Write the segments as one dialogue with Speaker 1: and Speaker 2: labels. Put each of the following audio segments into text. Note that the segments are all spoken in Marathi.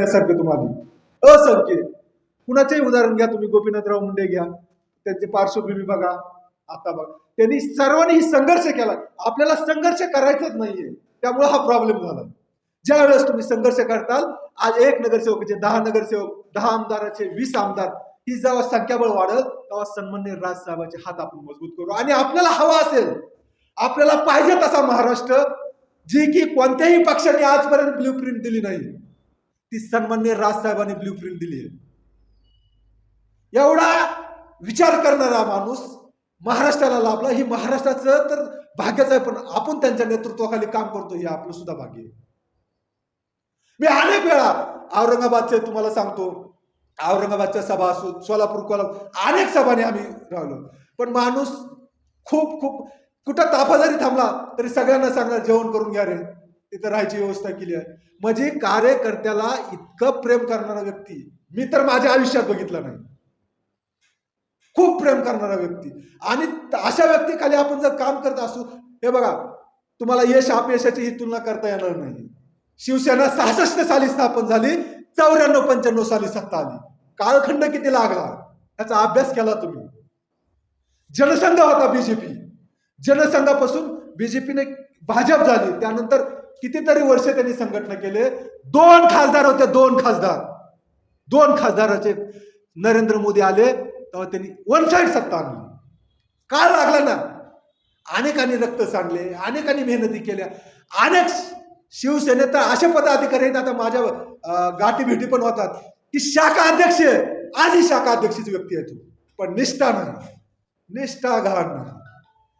Speaker 1: सारखं तुम्हाला. असंख्य. कुणाचंही उदाहरण घ्या तुम्ही गोपीनाथराव मुंडे घ्या. त्यांची पार्श्वभूमी बघा. आता बघा. त्यांनी सर्वांनी संघर्ष केला. आपल्याला संघर्ष करायचाच नाहीये. त्यामुळे हा प्रॉब्लेम झाला. ज्या वेळेस तुम्ही संघर्ष करताल आज एक नगरसेवकाचे म्हणजे दहा नगरसेवक दहा आमदाराचे वीस आमदार ही जेव्हा संख्याबळ वाढल तेव्हा सन्मान्य राजसाहेबांचे हात आपण मजबूत करू. आणि आपल्याला हवा असेल आपल्याला पाहिजे तसा महाराष्ट्र जी की कोणत्याही पक्षाने आजपर्यंत ब्ल्यू प्रिंट दिली नाही. ती सन्मान्य राजसाहेबांनी ब्ल्यू प्रिंट दिली आहे. एवढा विचार करणारा माणूस महाराष्ट्राला लाभला. ही महाराष्ट्राचं तर भाग्यच आहे पण आपण त्यांच्या नेतृत्वाखाली काम करतो हे आपलं सुद्धा भाग्य आहे. मी अनेक वेळा औरंगाबादचे तुम्हाला सांगतो. औरंगाबादच्या सभा असो सोलापूर कोल्हापूर अनेक सभाने आम्ही राहिलो. पण माणूस खूप खूप कुठं ताफा जरी थांबला तरी सगळ्यांना सांगणार जेवण करून घ्या रे. तिथं राहायची व्यवस्था केली आहे. म्हणजे कार्यकर्त्याला इतकं प्रेम करणारा व्यक्ती मी तर माझ्या आयुष्यात बघितला नाही. खूप प्रेम करणारा व्यक्ती. आणि अशा अशा व्यक्तीखाली आपण जर काम करत असू हे बघा तुम्हाला यश अपयशाची ही तुलना करता येणार नाही. शिवसेना सहासष्ट साली स्थापन झाली चौऱ्याण्णव पंच्याण्णव साली सत्ता आली. कालखंड किती लागला? याचा अभ्यास केला तुम्ही. जनसंघ होता बीजेपी जनसंघापासून बीजेपीने भाजप झाली. त्यानंतर कितीतरी वर्ष त्यांनी संघटना केले. दोन खासदार होते दोन खासदार. दोन खासदाराचे नरेंद्र मोदी आले तेव्हा त्यांनी वन साईड सत्ता आणली. काळ लागला ना. अनेकांनी रक्त सांडले अनेकांनी मेहनती केल्या. अनेक शिवसेनेत तर असे पदाधिकारी आहेत आता माझ्या गाठी भेटी पण होतात की शाखा अध्यक्ष आहे. आज ही शाखा अध्यक्षच व्यक्ती आहे तू. पण निष्ठा नाही. निष्ठा घाण नाही.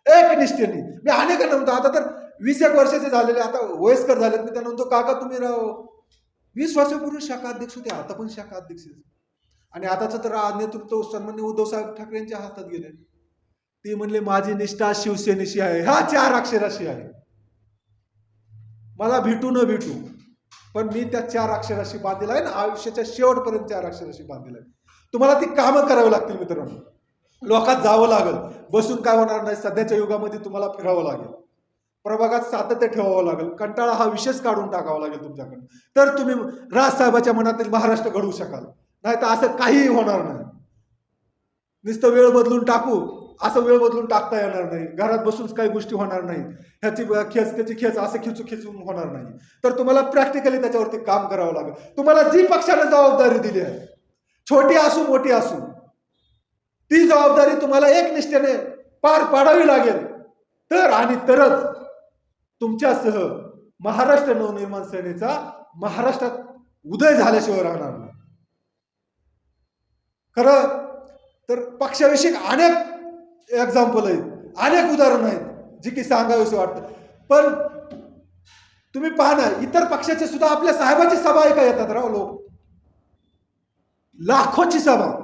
Speaker 1: एक निष्ठेने. मी अनेकांना म्हणतो आता तर वीस एक वर्षाचे झालेले आता वयस्कर झालेत मी त्यांना म्हणतो काका तुम्ही राहो. वीस वर्षापूर्वी शाखा अध्यक्ष होते आता पण शाखा अध्यक्ष आणि आताचं तर नेतृत्व सन्मान्य म्हणजे उद्धव साहेब ठाकरे यांच्या हातात गेले. ते म्हणले माझी निष्ठा शिवसेनेशी आहे ह्या चार अक्षराशी आहे. मला भेटू न भेटू पण मी त्या चार अक्षराशी बांधलेला आहे ना आयुष्याच्या शेवटपर्यंत चार अक्षराशी बांधलेला आहे. तुम्हाला ती कामं करावी लागतील मित्रांनो. लोकात जावं लागेल. बसून काय होणार नाही सध्याच्या युगामध्ये तुम्हाला फिरावं लागेल. प्रभागात सातत्य ठेवावं लागेल. कंटाळा हा विशेष काढून टाकावा लागेल तुमच्याकडून. तर तुम्ही राजसाहेबाच्या मनातील महाराष्ट्र घडवू शकाल. नाही तर असं काहीही होणार नाही. नुसतं वेळ बदलून टाकू असं वेळ बदलून टाकता येणार नाही. घरात बसून काही गोष्टी होणार नाही ह्याची खेच त्याची खेच असं खिचू खिचून होणार नाही. तर तुम्हाला प्रॅक्टिकली त्याच्यावरती काम करावं लागेल. तुम्हाला जी पक्षाने जबाबदारी दिली आहे छोटी असू मोठी असू ती जबाबदारी तुम्हाला एक निष्ठेने पार पाडावी लागेल. तर आणि तरच तुमच्यासह महाराष्ट्र नवनिर्माण सेनेचा महाराष्ट्रात उदय झाल्याशिवाय राहणार नाही. खरं तर पक्षाविषयी अनेक एक्झाम्पल आहेत अनेक उदाहरणं आहेत जी की सांगावीशी वाटतं. पण तुम्ही पाहा ना इतर पक्षाचे सुद्धा आपल्या साहेबाची सभा ऐका येतात राव लोक. लाखोची सभा.